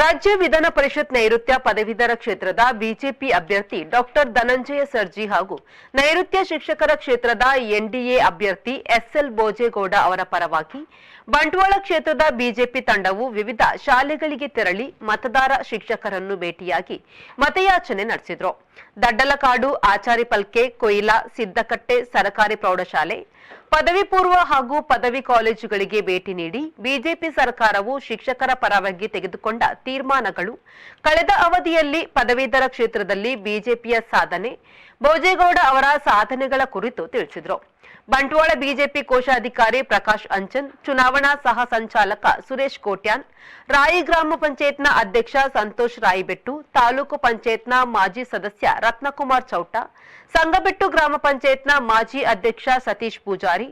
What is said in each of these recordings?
ರಾಜ್ಯ ವಿಧಾನ ಪರಿಷತ್ ನೈಋತ್ಯ ಪದವೀಧರ ಕ್ಷೇತ್ರದ ಬಿಜೆಪಿ ಅಭ್ಯರ್ಥಿ ಡಾಕ್ಟರ್ ಧನಂಜಯ ಸರ್ಜಿ ಹಾಗೂ ನೈಋತ್ಯ ಶಿಕ್ಷಕರ ಕ್ಷೇತ್ರದ ಎನ್ಡಿಎ ಅಭ್ಯರ್ಥಿ ಎಸ್ಎಲ್ ಬೋಜೇಗೌಡ ಅವರ ಪರವಾಗಿ ಬಂಟ್ವಾಳ ಕ್ಷೇತ್ರದ ಬಿಜೆಪಿ ತಂಡವು ವಿವಿಧ ಶಾಲೆಗಳಿಗೆ ತೆರಳಿ ಮತದಾರ ಶಿಕ್ಷಕರನ್ನು ಭೇಟಿಯಾಗಿ ಮತಯಾಚನೆ ನಡೆಸಿದ್ರು. ದಡ್ಡಲಕಾಡು ಆಚಾರಿ ಪಲ್ಕೆ ಕೊಯ್ಲಾ, ಸಿದ್ದಕಟ್ಟೆ, ಸರಕಾರಿ ಪ್ರೌಢಶಾಲೆ ಪದವಿ ಪೂರ್ವ ಹಾಗೂ ಪದವಿ ಕಾಲೇಜುಗಳಿಗೆ ಭೇಟಿ ನೀಡಿ ಬಿಜೆಪಿ ಸರ್ಕಾರವು ಶಿಕ್ಷಕರ ಪರವಾಗಿ ತೆಗೆದುಕೊಂಡ ತೀರ್ಮಾನಗಳು. ಕಳೆದ ಅವಧಿಯಲ್ಲಿ ಪದವೀಧರ ಕ್ಷೇತ್ರದಲ್ಲಿ ಬಿಜೆಪಿಯ ಸಾಧನೆ. ಬೋಜೇಗೌಡ ಅವರ ಸಾಧನೆಗಳ ಕುರಿತು ತಿಳಿಸಿದರು. ಬಂಟ್ವಾಳ ಬಿಜೆಪಿ ಕೋಶಾಧಿಕಾರಿ ಪ್ರಕಾಶ್ ಅಂಚನ್, ಚುನಾವಣಾ ಸಹ ಸಂಚಾಲಕ ಸುರೇಶ್ ಕೋಟ್ಯಾನ್, ರಾಯಿ ಗ್ರಾಮ ಪಂಚಾಯತ್ನ ಅಧ್ಯಕ್ಷ ಸಂತೋಷ್ ರಾಯಿಬೆಟ್ಟು, ತಾಲೂಕು ಪಂಚಾಯತ್ನ ಮಾಜಿ ಸದಸ್ಯ ರತ್ನಕುಮಾರ್ ಚೌಟ, ಸಂಗಬೆಟ್ಟು ಗ್ರಾಮ ಪಂಚಾಯತ್ನ ಮಾಜಿ ಅಧ್ಯಕ್ಷ ಸತೀಶ್ ಪೂಜಾರಿ,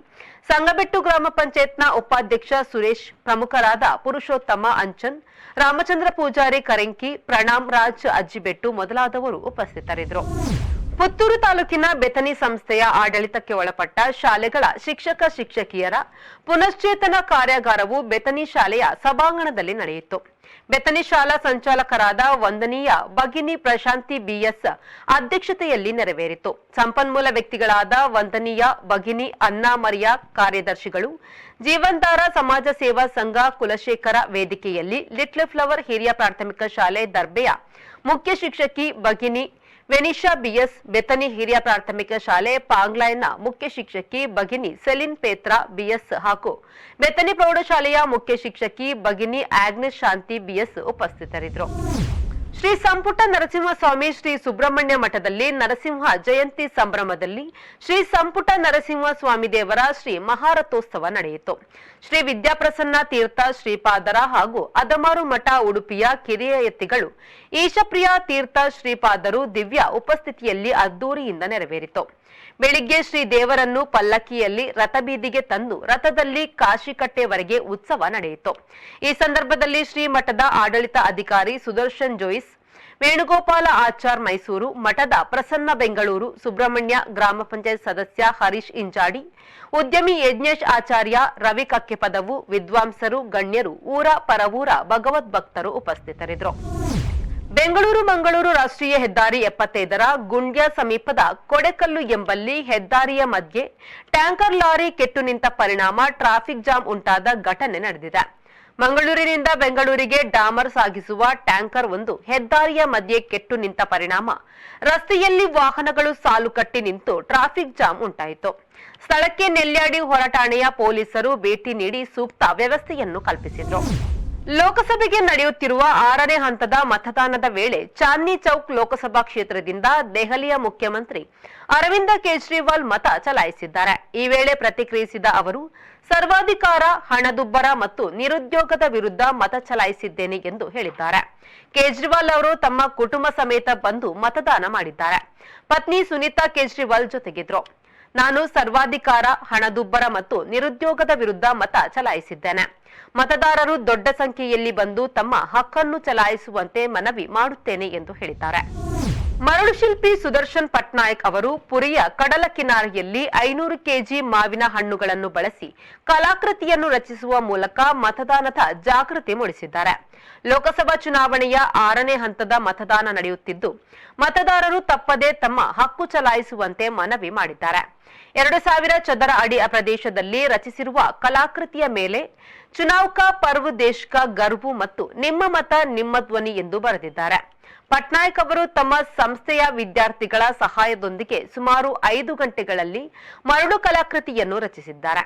ಸಂಗಬೆಟ್ಟು ಗ್ರಾಮ ಪಂಚಾಯತ್ನ ಉಪಾಧ್ಯಕ್ಷ ಸುರೇಶ್, ಪ್ರಮುಖರಾದ ಪುರುಷೋತ್ತಮ ಅಂಚನ್, ರಾಮಚಂದ್ರ ಪೂಜಾರಿ ಕರೆಂಕಿ, ಪ್ರಣಾಮ್ ರಾಜ್ ಅಜ್ಜಿಬೆಟ್ಟು ಮೊದಲಾದವರು ಉಪಸ್ಥಿತರಿದ್ದರು. ಪುತ್ತೂರು ತಾಲೂಕಿನ ಬೆತನಿ ಸಂಸ್ಥೆಯ ಆಡಳಿತಕ್ಕೆ ಒಳಪಟ್ಟ ಶಾಲೆಗಳ ಶಿಕ್ಷಕ ಶಿಕ್ಷಕಿಯರ ಪುನಶ್ಚೇತನ ಕಾರ್ಯಾಗಾರವು ಬೆತನಿ ಶಾಲೆಯ ಸಭಾಂಗಣದಲ್ಲಿ ನಡೆಯಿತು. ಬೆತನಿ ಶಾಲಾ ಸಂಚಾಲಕರಾದ ವಂದನೀಯ ಭಗಿನಿ ಪ್ರಶಾಂತಿ ಬಿಎಸ್ ಅಧ್ಯಕ್ಷತೆಯಲ್ಲಿ ನೆರವೇರಿತು. ಸಂಪನ್ಮೂಲ ವ್ಯಕ್ತಿಗಳಾದ ವಂದನೀಯ ಭಗಿನಿ ಅನ್ನಾಮರಿಯ ಕಾರ್ಯದರ್ಶಿಗಳು, ಜೀವಂತಾರ ಸಮಾಜ ಸೇವಾ ಸಂಘ ಕುಲಶೇಖರ ವೇದಿಕೆಯಲ್ಲಿ ಲಿಟ್ಲ್ ಫ್ಲವರ್ ಹಿರಿಯ ಪ್ರಾಥಮಿಕ ಶಾಲೆ ದರ್ಬೆಯ ಮುಖ್ಯ ಶಿಕ್ಷಕಿ ಭಗಿನಿ ವೆನಿಶಾ ಬಿಎಸ್ ಬೆತನಿ ಹಿರಿಯ ಪ್ರಾಥಮಿಕ ಶಾಲೆ ಪಾಂಗ್ಲೈನ್ನ ಮುಖ್ಯ ಶಿಕ್ಷಕಿ ಭಗಿನಿ ಸೆಲಿನ್ ಪೇತ್ರಾ ಬಿಎಸ್ ಹಾಗೂ ಬೆತನಿ ಪ್ರೌಢಶಾಲೆಯ ಮುಖ್ಯ ಶಿಕ್ಷಕಿ ಭಗಿನಿ ಆಗ್ನೆಸ್ ಶಾಂತಿ ಬಿಎಸ್ ಉಪಸ್ಥಿತರಿದ್ದರು. ಶ್ರೀ ಸಂಪುಟ ನರಸಿಂಹಸ್ವಾಮಿ ಶ್ರೀ ಸುಬ್ರಹ್ಮಣ್ಯ ಮಠದಲ್ಲಿ ನರಸಿಂಹ ಜಯಂತಿ ಸಂಭ್ರಮದಲ್ಲಿ ಶ್ರೀ ಸಂಪುಟ ನರಸಿಂಹ ಸ್ವಾಮಿ ದೇವರ ಶ್ರೀ ಮಹಾರಥೋತ್ಸವ ನಡೆಯಿತು. ಶ್ರೀ ವಿದ್ಯಾಪ್ರಸನ್ನ ತೀರ್ಥ ಶ್ರೀಪಾದರ ಹಾಗೂ ಅದಮಾರು ಮಠ ಉಡುಪಿಯ ಕಿರಿಯ ಎತ್ತಿಗಳು, ಈಶಪ್ರಿಯ ತೀರ್ಥ ಶ್ರೀಪಾದರು ದಿವ್ಯ ಉಪಸ್ಥಿತಿಯಲ್ಲಿ ಅದ್ದೂರಿಯಿಂದ ನೆರವೇರಿತು. ಬೆಳಿಗ್ಗೆ ಶ್ರೀ ದೇವರನ್ನು ಪಲ್ಲಕ್ಕಿಯಲ್ಲಿ ರಥಬೀದಿಗೆ ತಂದು ರಥದಲ್ಲಿ ಕಾಶಿಕಟ್ಟೆವರೆಗೆ ಉತ್ಸವ ನಡೆಯಿತು. ಈ ಸಂದರ್ಭದಲ್ಲಿ ಶ್ರೀ ಮಠದ ಆಡಳಿತ ಅಧಿಕಾರಿ ಸುದರ್ಶನ್ ಜೋಯಿಸ್ ವೇಣುಗೋಪಾಲ ಆಚಾರ್ ಮೈಸೂರು, ಮಠದ ಪ್ರಸನ್ನ ಬೆಂಗಳೂರು, ಸುಬ್ರಹ್ಮಣ್ಯ ಗ್ರಾಮ ಪಂಚಾಯತ್ ಸದಸ್ಯ ಹರೀಶ್ ಇಂಜಾಡಿ, ಉದ್ಯಮಿ ಯಜ್ಞೇಶ್ ಆಚಾರ್ಯ, ರವಿ ಕಕ್ಕೆಪದವು, ವಿದ್ವಾಂಸರು, ಗಣ್ಯರು, ಊರ ಪರವೂರ ಭಗವದ್ ಭಕ್ತರು ಉಪಸ್ಥಿತರಿದ್ದರು. ಬೆಂಗಳೂರು ಮಂಗಳೂರು ರಾಷ್ಟ್ರೀಯ ಹೆದ್ದಾರಿ ಎಪ್ಪತ್ತೈದರ ಗುಂಡ್ಯ ಸಮೀಪದ ಕೊಡೆಕಲ್ಲು ಎಂಬಲ್ಲಿ ಹೆದ್ದಾರಿಯ ಮಧ್ಯೆ ಟ್ಯಾಂಕರ್ ಲಾರಿ ಕೆಟ್ಟು ನಿಂತ ಪರಿಣಾಮ, ಟ್ರಾಫಿಕ್ ಜಾಮ್ ಉಂಟಾದ ಘಟನೆ ನಡೆದಿದೆ. ಮಂಗಳೂರಿನಿಂದ ಬೆಂಗಳೂರಿಗೆ ಡಾಮರ್ ಸಾಗಿಸುವ ಟ್ಯಾಂಕರ್ ಒಂದು ಹೆದ್ದಾರಿಯ ಮಧ್ಯೆ ಕೆಟ್ಟು ನಿಂತ ಪರಿಣಾಮ. ರಸ್ತೆಯಲ್ಲಿ ವಾಹನಗಳು ಸಾಲು ಕಟ್ಟಿ ನಿಂತು ಟ್ರಾಫಿಕ್ ಜಾಮ್ ಉಂಟಾಯಿತು. ಸ್ಥಳಕ್ಕೆ ನೆಲ್ಯಾಡಿ ಹೊರಠಾಣೆಯ ಪೊಲೀಸರು ಭೇಟಿ ನೀಡಿ ಸೂಕ್ತ ವ್ಯವಸ್ಥೆಯನ್ನು ಕಲ್ಪಿಸಿದ್ರು. ಲೋಕಸಭೆಗೆ ನಡೆಯುತ್ತಿರುವ ಆರನೇ ಹಂತದ ಮತದಾನದ ವೇಳೆ ಚಾಂದ್ನಿ ಚೌಕ್ ಲೋಕಸಭಾ ಕ್ಷೇತ್ರದಿಂದ ದೆಹಲಿಯ ಮುಖ್ಯಮಂತ್ರಿ ಅರವಿಂದ ಕೇಜ್ರಿವಾಲ್ ಮತ ಚಲಾಯಿಸಿದ್ದಾರೆ. ಈ ವೇಳೆ ಪ್ರತಿಕ್ರಿಯಿಸಿದ ಅವರು, ಸರ್ವಾಧಿಕಾರ, ಹಣದುಬ್ಬರ ಮತ್ತು ನಿರುದ್ಯೋಗದ ವಿರುದ್ಧ ಮತ ಚಲಾಯಿಸಿದ್ದೇನೆ ಎಂದು ಹೇಳಿದ್ದಾರೆ. ಕೇಜ್ರಿವಾಲ್ ಅವರು ತಮ್ಮ ಕುಟುಂಬ ಸಮೇತ ಬಂದು ಮತದಾನ ಮಾಡಿದ್ದಾರೆ. ಪತ್ನಿ ಸುನೀತಾ ಕೇಜ್ರಿವಾಲ್ ಜೊತೆಗಿದ್ರು. ನಾನು ಸರ್ವಾಧಿಕಾರ, ಹಣದುಬ್ಬರ ಮತ್ತು ನಿರುದ್ಯೋಗದ ವಿರುದ್ಧ ಮತ ಚಲಾಯಿಸಿದ್ದೇನೆ. ಮತದಾರರು ದೊಡ್ಡ ಸಂಖ್ಯೆಯಲ್ಲಿ ಬಂದು ತಮ್ಮ ಹಕ್ಕನ್ನು ಚಲಾಯಿಸುವಂತೆ ಮನವಿ ಮಾಡುತ್ತೇನೆ ಎಂದು ಹೇಳಿದ್ದಾರೆ. ಮರಳು ಶಿಲ್ಪಿ ಸುದರ್ಶನ್ ಪಟ್ನಾಯಕ್ ಅವರು ಪುರಿಯ ಕಡಲ ಕಿನಾರೆಯಲ್ಲಿ ಐನೂರು ಕೆಜಿ ಮಾವಿನ ಹಣ್ಣುಗಳನ್ನು ಬಳಸಿ ಕಲಾಕೃತಿಯನ್ನು ರಚಿಸುವ ಮೂಲಕ ಮತದಾನದ ಜಾಗೃತಿ ಮೂಡಿಸಿದ್ದಾರೆ. ಲೋಕಸಭಾ ಚುನಾವಣೆಯ ಆರನೇ ಹಂತದ ಮತದಾನ ನಡೆಯುತ್ತಿದ್ದು, ಮತದಾರರು ತಪ್ಪದೇ ತಮ್ಮ ಹಕ್ಕು ಚಲಾಯಿಸುವಂತೆ ಮನವಿ ಮಾಡಿದ್ದಾರೆ. ಎರಡು ಸಾವಿರ ಚದರ ಅಡಿ ಪ್ರದೇಶದಲ್ಲಿ ರಚಿಸಿರುವ ಕಲಾಕೃತಿಯ ಮೇಲೆ ಚುನಾವ್ ಕಾ ಪರ್ವ್ ದೇಶ್ ಕಾ ಗರ್ವು ಮತ್ತು ನಿಮ್ಮ ಮತ ನಿಮ್ಮ ಧ್ವನಿ ಎಂದು ಬರೆದಿದ್ದಾರೆ. ಪಟ್ನಾಯಕ್ ಅವರು ತಮ್ಮ ಸಂಸ್ಥೆಯ ವಿದ್ಯಾರ್ಥಿಗಳ ಸಹಾಯದೊಂದಿಗೆ ಸುಮಾರು ಐದು ಗಂಟೆಗಳಲ್ಲಿ ಮರಳು ಕಲಾಕೃತಿಯನ್ನು ರಚಿಸಿದ್ದಾರೆ.